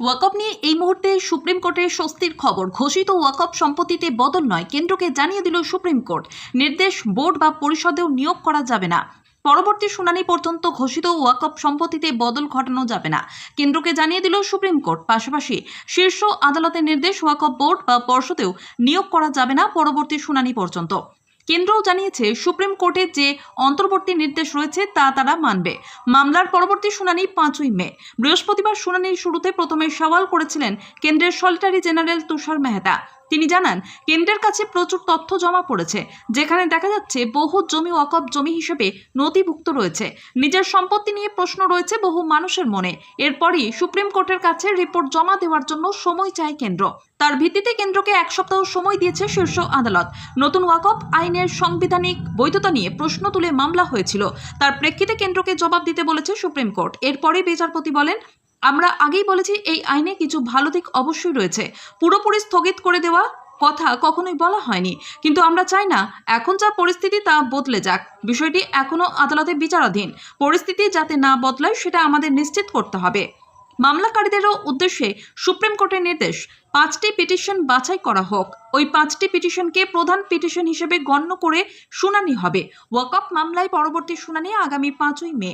ওয়াকফ নিয়ে এই মুহূর্তে সুপ্রিম কোর্টের স্বস্তির খবর। ঘোষিত ওয়াকফ সম্পত্তিতে বদল নয়, কেন্দ্রকে জানিয়ে দিল সুপ্রিম কোর্ট নির্দেশ বোর্ড বা পরিষদেও নিয়োগ করা যাবে না। পরবর্তী শুনানি পর্যন্ত ঘোষিত ওয়াকফ সম্পত্তিতে বদল ঘটানো যাবে না। কেন্দ্রকে জানিয়ে দিল সুপ্রিম কোর্ট পাশাপাশি শীর্ষ আদালতের নির্দেশ ওয়াকফ বোর্ড বা পর্ষদেও নিয়োগ করা যাবে না পরবর্তী শুনানি পর্যন্ত। কেন্দ্রও জানিয়েছে, সুপ্রিম কোর্টের যে অন্তর্বর্তী নির্দেশ রয়েছে তা তারা মানবে। মামলার পরবর্তী শুনানি পাঁচই মে। বৃহস্পতিবার শুনানির শুরুতে প্রথমে সওয়াল করেছিলেন কেন্দ্রের সলিটারি জেনারেল তুষার মেহতা। তিনি জানান কেন্দ্রের কাছে প্রচুর তথ্য জমা পড়েছে, যেখানে দেখা যাচ্ছে বহু জমি ওয়াকফ জমি হিসেবে নথিভুক্ত রয়েছে। নিজের সম্পত্তি নিয়ে প্রশ্ন রয়েছে বহু মানুষের মনে। এরপরই সুপ্রিম কোর্টের কাছে রিপোর্ট জমা দেওয়ার জন্য সময় চায় কেন্দ্র। তার ভিত্তিতে কেন্দ্রকে এক সপ্তাহ সময় দিয়েছে শীর্ষ আদালত। নতুন ওয়াকফ আইনের সাংবিধানিক বৈধতা নিয়ে প্রশ্ন তুলে মামলা হয়েছিল। তার প্রেক্ষিতে কেন্দ্রকে জবাব দিতে বলেছে সুপ্রিম কোর্ট। এরপরে বিচারপতি বলেন আমরা আগেই বলেছি এই আইনে কিছু ভালো দিক অবশ্যই রয়েছে। পুরোপুরি স্থগিত করে দেওয়া কথা কখনোই বলা হয়নি। কিন্তু আমরা চাই না, এখন যা পরিস্থিতি তা বদলে যাক। বিষয়টি এখনও আদালতে বিচারাধীন। পরিস্থিতি যাতে না বদলায়, সেটা আমাদের নিশ্চিত করতে হবে। মামলাকারীদেরও উদ্দেশ্যে সুপ্রিম কোর্টের নির্দেশ, পাঁচটি পিটিশন বাছাই করা হোক। ওই পাঁচটি পিটিশনকে প্রধান পিটিশন হিসেবে গণ্য করে শুনানি হবে। ওয়াকআপ মামলায় পরবর্তী শুনানি আগামী পাঁচই মে।